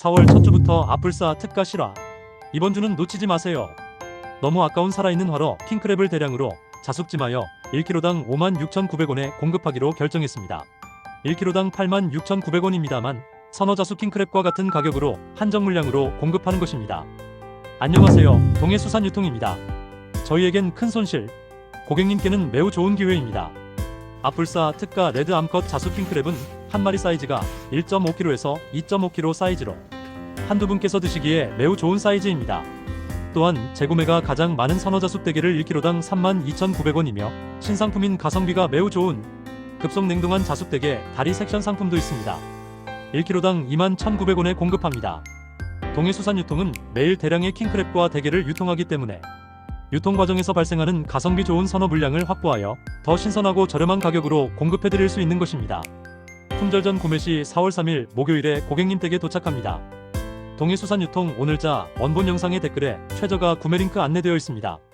4월 첫 주부터 아플싸 특가 실화. 이번 주는 놓치지 마세요. 너무 아까운 살아있는 활어 킹크랩을 대량으로 자숙찜하여 1kg당 56,900원에 공급하기로 결정했습니다. 1kg당 86,900원입니다만 선어 자숙 킹크랩과 같은 가격으로 한정 물량으로 공급하는 것입니다. 안녕하세요. 동해수산유통입니다. 저희에겐 큰 손실, 고객님께는 매우 좋은 기회입니다. 아플싸 특가 레드 암컷 자숙 킹크랩은 한 마리 사이즈가 1.5kg에서 2.5kg 사이즈로 한두 분께서 드시기에 매우 좋은 사이즈입니다. 또한 재구매가 가장 많은 선어자숙 대게를 1kg당 32,900원이며 신상품인 가성비가 매우 좋은 급속 냉동한 자숙 대게 다리 섹션 상품도 있습니다. 1kg당 21,900원에 공급합니다. 동해수산유통은 매일 대량의 킹크랩과 대게를 유통하기 때문에 유통 과정에서 발생하는 가성비 좋은 선어 물량을 확보하여 더 신선하고 저렴한 가격으로 공급해드릴 수 있는 것입니다. 품절 전 구매 시 4월 3일 목요일에 고객님 댁에 도착합니다. 동해수산유통 오늘자 원본 영상의 댓글에 최저가 구매 링크 안내되어 있습니다.